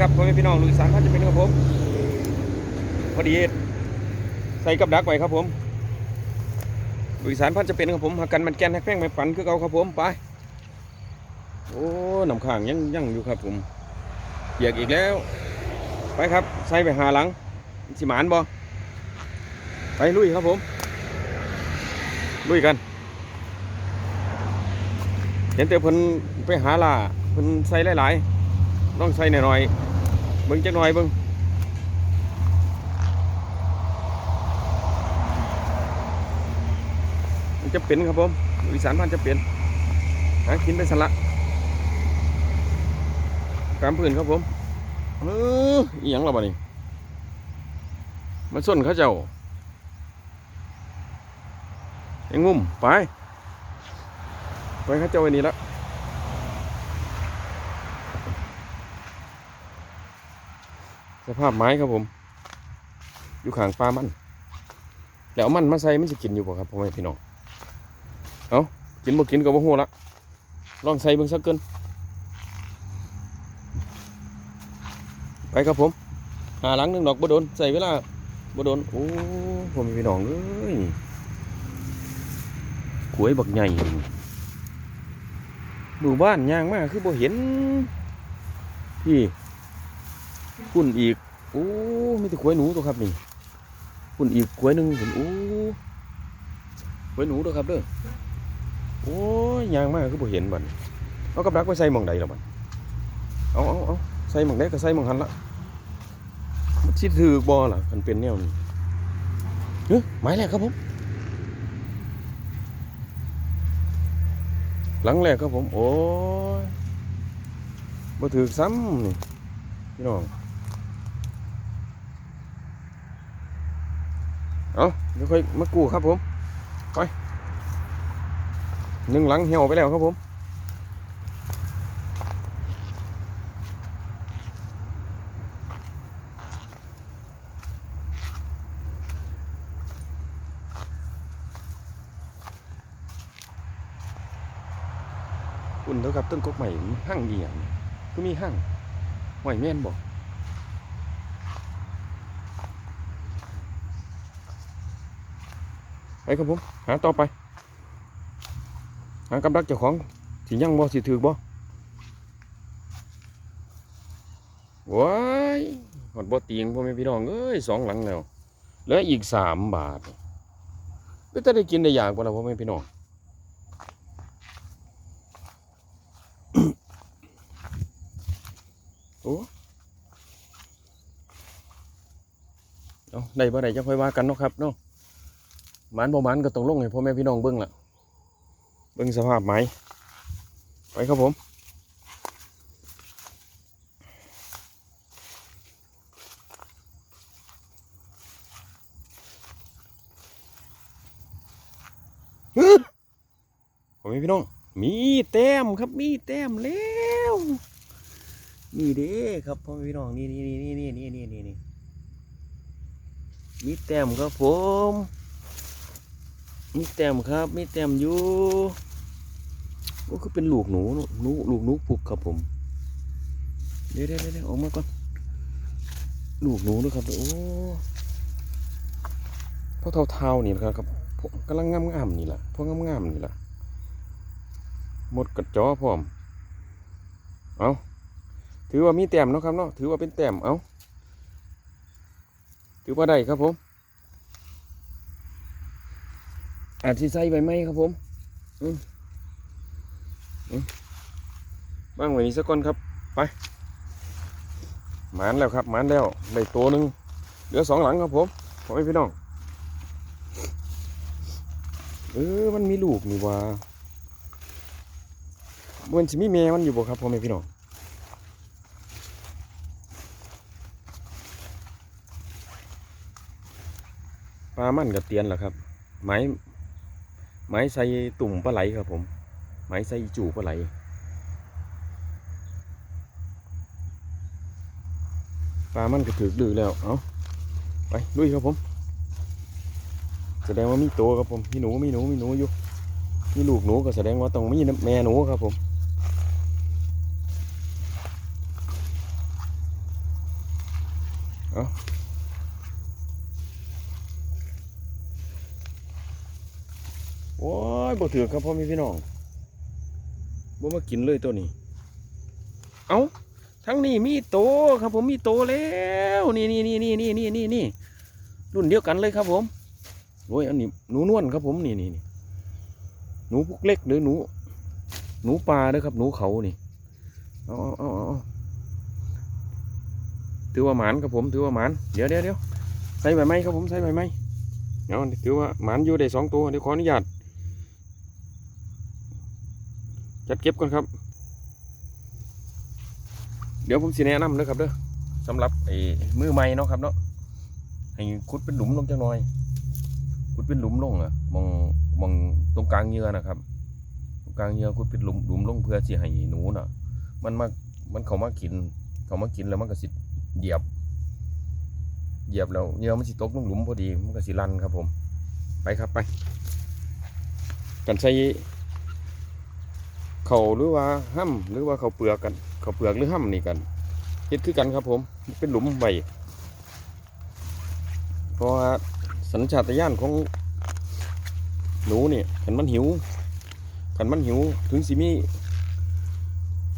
ครับพ่อแม่พี่น้องลุยสารพันจะเป็นครับผมพอดีใส่กับดักไว้ครับผมลุยสารพันจะเป็นครับผมหักกันมันแกนหักแป้งไม่ฝันคือเก่าครับผมไปโอ้น้ำข้างยังยังอยู่ครับผมเปียกอีกแล้ว ไปครับใส่ไปหาหลังสิหมานบ่ไปลุยครับผม ลุยกัน เห็นแต่เพิ่นไปหาล่าเพิ่นใส่หลาย ๆ ต้องใส่หน่อยๆเบิ่งจักหน่อยเบิ่งมันจะเป็นครับผมอีสานพันจะเป็นหากินไปสละกามพื้นครับผมเอออีหยังเราบ่นี่มันส้นเขาเจ้าไอ้งุ่มไป ไปเขาเจ้าไว้นี่ละ สภาพไม้ครับผม อยู่ข้างปลามัน แล้วมันมาใส่มันจะกินอยู่ป่ะครับพ่อแม่พี่น้องเอากินบ่กินก็บ่ฮู้ละลองใส่เบิ่งสักเกินไปครับผม หาหลังหนึ่งดอกบ่โดนใส่เวลาบ่โดนโอ้พ่อแม่พี่น้องเอ้ยขวยบักใหญ่หมู่บ้านย่างมากคือบ่เห็นพี่ พุ่นอีกโอ้มีแต่ขวยหนูตัวครับนี่พุ่นอีกขวยหนึ่งเห็นโอ้ขวยหนูตัวครับเด้อโอ้ยยางมากคือบ่เห็นบันี้เอากับดักไปใส่หมองใดล่ะบัดเอาเอาเอาใส่หมองใดก็ใส่หมองหันละมันสิถือบ่ล่ะมันเป็นแนวนี้เฮ้ยไม้แรกครับผมหลังแรกครับผมโอ้ยมาถือซ้ำนี่พี่น้อง เอาเดี๋ยวค่อยมากู้ครับผมไปหนึ่งหลังเหี่ยวไปแล้วครับผมอุ่นเท่ากับต้นกกใหม่ห้างเดียงก็มีห้างหอยแม่นบอก ไปครับผมหาต่อไป หากำลักเจ้าของสิยังบ่สิถือบ่ว้ายหอดบ่เตียงพ่อแม่พี่น้องเอ้ยสองหลังแล้วเหลืออีกสามบาทก็จะได้กินได้อย่างบ่ล่ะพ่อแม่พี่น้องโอ้เอาได้บ่ได้จะค่อยว่ากันเนาะครับเนาะ มันบ่มันก็ต้องลงให้พ่อแม่พี่น้องเบิ่งล่ะเบิ่งสภาพไหมไปครับผมฮึพ่อแม่พี่น้อง มีแต้มครับ มีแต้มแล้วนี่เด้ครับพ่อแม่พี่น้องนี่นี่นี่นี่นี่นี่นี่นี่มีแต้มครับผม มีแต้มครับ มีแต้มอยู่ก็คือเป็นลูกหนูหนูลูกหนูปลุกครับผม เดี๋ยวเดี๋ยวเดี๋ยวออกมาก่อน ลูกหนูด้วยครับ โอ้พวกเท่าๆนี่นะครับกกำลังงามๆนี่แหละพวกงามๆนี่แหละหมดกระจอพร้อม เอาถือว่ามีแต้มเนาะครับเนาะ ถือว่าเป็นแต้ม เอาถือว่าได้ครับผม อาจจะใส่ใบไม้ครับผมบ้างไว้นี้สักก้อนครับ ไปหมานแล้วครับหมานแล้วได้ตัวหนึ่งเหลือสองหลังครับผมขอให้พี่น้องเออมันมีลูกนี่ว่ามันจะมีแม่มันอยู่บ่ครับพ่อแม่พี่น้องปลามันกับเตียนแหละครับไม้ ไม้ใส่ตุ่มปลาไหลครับผม ไม้ใส่จู่ปลาไหลปลามันก็ถือดื้อแล้ว เอาไปลุยครับผม แสดงว่ามีตัวครับผม มีหนู มีหนู มีหนูอยู่ มีลูกหนูก็แสดงว่าต้องมีแม่หนูครับผม เอาโอ้ย บ่ถือครับพ่อแม่พี่น้องบ่มากินเลยตัวนี้ เอาทั้งนี้มีโตครับ ผมมีโตแล้วนี่นี่นี่นี่นี่นี่นี่นี่รุ่นเดียวกันเลยครับ ผมโอ้ยอันนี้หนูนวลครับผมนี่นี่นี่หนูพวกเล็กหรือหนู หนูปลาเด้อครับ หนูเขานี่เอาเอาเอาเอาเอาถือว่าหมานครับผมถือว่าหมานเดี๋ยวเดี๋ยวเดี๋ยวใส่ใบไม้ครับผมใส่ใบไม้เดี๋ยวถือว่าหมานอยู่ได้สองตัวเดี๋ยวขออนุญาต จัดเก็บก่อนครับ เดี๋ยวผมสิแนะนำเด้อครับเด้อสำหรับไอ้มือใหม่เนาะครับเนาะให้ขุดเป็นหลุมลงจังหน่อย ขุดเป็นหลุมลงอะมองมองตรงกลางเหยื่อนะครับ ตรงกลางเหยื่อขุดเป็นหลุมหลุมลงเพื่อสิให้หนูน่ะ มันมามันเข้ามากิน เข้ามากินแล้วมันก็สิเหยียบ เหยียบแล้วเหยื่อมันสิตกลงหลุมพอดีมันก็สิรันครับผม ไปครับไป กันใช้ เขาหรือว่าห้ำหรือว่าเขาเปลือกกัน เขาเปลือกหรือห้ำนี่กันเฮ็ดคือกันครับ ผมเป็นหลุมใบเพราะว่าสัญชาตญาณของหนูเนี่ยขันมันหิวขันมันหิวถึงสิมี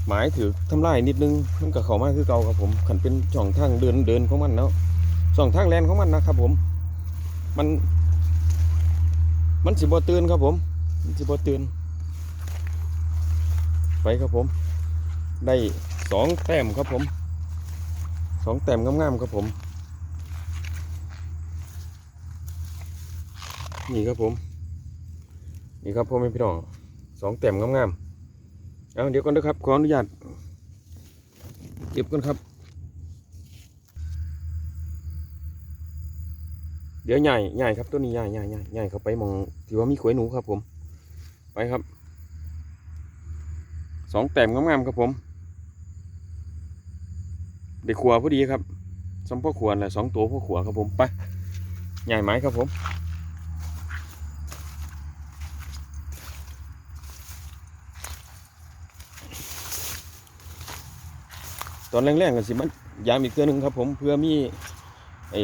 หมายถือทำลายนิดนึงมันก็เข้ามาคือเก่าครับผมขันเป็นช่องทางเดินเดินของมันเนาะช่องทางแลนของมันนะครับ ผม มัน มันสิบ่ตื่นครับผมมันสิบ่ตื่น ไปครับผม ได้สองแต้มครับผมสองแต้มงามๆครับผม นี่ครับผม นี่ครับพ่อแม่พี่น้องสองแต้มงามๆเอาเดี๋ยวก่อนนะครับขออนุญาตเก็บก่อนครับ เดี๋ยวใหญ่ใหญ่ครับตัวนี้ใหญ่ใหญ่ใหญ่ใหญ่เข้าไปมองที่ว่ามีขวยหนูครับผม ไปครับ สองแต้มงามๆครับผมเด็กขัวพอดีครับสำพ่อขวรแหละสองตัวพ่อขวครับผมไปใหญ่ไหมครับผมตอนแรกๆกันสิมันยามอีกตัวหนึ่งครับผมเพื่อมีไอ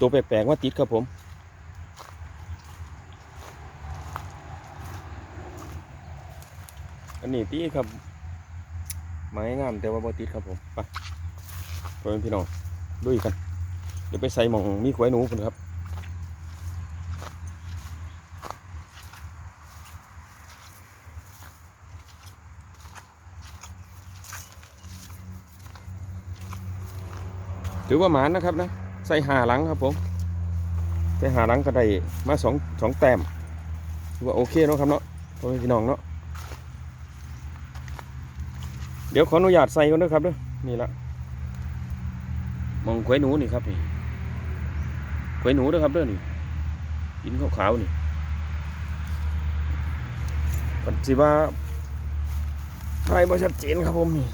ตัวแปลกๆว่าติดครับผม อันนี้ตีครับ ไม้งามแต่ว่าบ่ติดครับผมไปไปเป็นพี่น้องด้วยกัน เดี๋ยวไปใส่หมองมีขวายหนูกันครับถือว่าหมานนะครับนะใส่หาหลังครับผมใส่หาหลังก็ได้มาสองสองแต้มถือว่าโอเคเนาะครับเนาะพ่อแม่พี่น้องเนาะ เดี๋ยวขออนุญาตใส่ก่อนด้วยครับเด้อนี่ละมองขวยหนูนี่ครับนี่ขวยหนูเด้อครับเด้อนี่หินขาวๆนี่ปัจจิว่าไทยบ่ชัดเจนครับผมนี่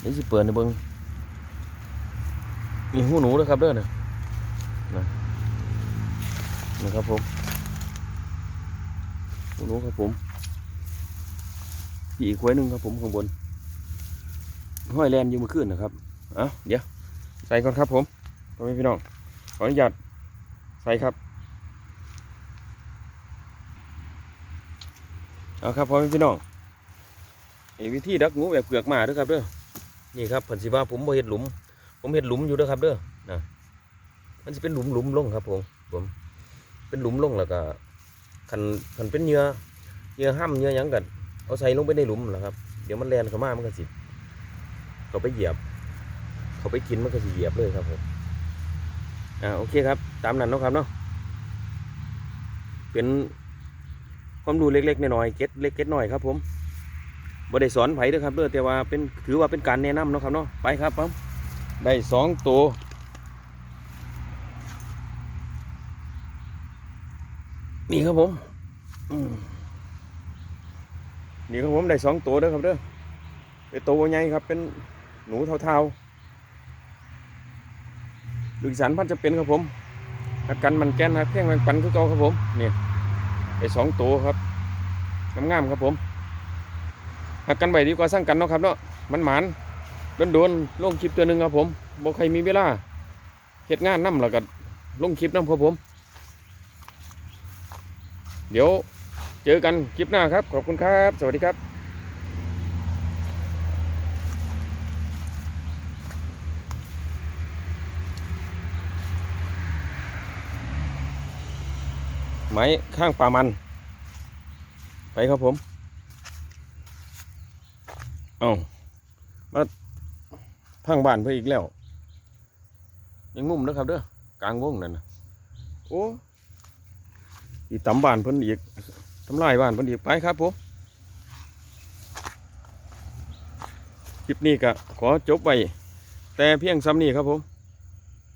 เดี๋ยวสิเปิดในเบิ้งนี่หูหนูเด้อครับเด้อนะนะนะครับผมหูหนูครับผมอีกขวยหนึ่งครับผมข้างบน ห้อยแลนอยู่เมื่อคืนนะครับเอาเดี๋ยวใส่ก่อนครับผมพ่อแม่พี่น้องขออนุญาตใส่ครับเอาครับพ่อแม่พี่น้องไอ้วิธีดักงูแบบเผือกมาด้วยครับเด้อนี่ครับผันสิว่าผมบ่เห็ดหลุม ผมเห็ดหลุมอยู่ด้อครับเด้อนะมันจะเป็นหลุมหลุมลงครับผมผมเป็นหลุมลงแล้วก็คันคันเป็นเหยื่อเหยื่อห้ำเหยื่อยังกันเอาใส่ลงไปในหลุมนะครับ เดี๋ยวมันแลนเข้ามามันก็สิ เขาไปเหยียบ เขาไปกินมันก็จะเหยียบเลยครับผมอ่าโอเคครับ ตามนั้นเนาะครับเนาะเป็นความรู้เล็กๆน้อยๆเก็ตเล็กเก็ตน้อยครับผมบ่ได้สอนไผเด้อครับเด้อแต่ว่าเป็นถือว่าเป็นการแนะนำเนาะครับเนาะไปครับผมได้สองตัวนี่ครับผมอืมนี่ครับผมได้สองตัวเด้อครับเด้อเป็นตัวใหญ่ครับเป็น หนูเทาๆลูกอีสานพันจะเป็นครับผมหักกันมันแกนหักแท่งมันปันคือเก่าครับผมนี่ไอสองตัวครับงามๆครับผมหักกันไปดีกว่าสร้างกันเนาะครับเนาะมันหมานโดนๆลงคลิปตัวหนึ่งครับผมบ่ใครมีเวลาเฮ็ดงานนํแล้วก็ลงคลิปนํครับผม เดี๋ยวเจอกันคลิปหน้าครับ ขอบคุณครับ สวัสดีครับ ไม้ข้างป่ามัน ไปครับผม เอามาพังบ้านเพื่ออีกแล้ว ยังงุ่มนะครับเด้อกลางวงนั่นนะโอ้อีตำบ้านเพิ่นอีกทำลายบ้านเพิ่นอีกไปครับผมคลิปนี้ก็ขอจบไปแต่เพียงซ้ำนี้ครับผม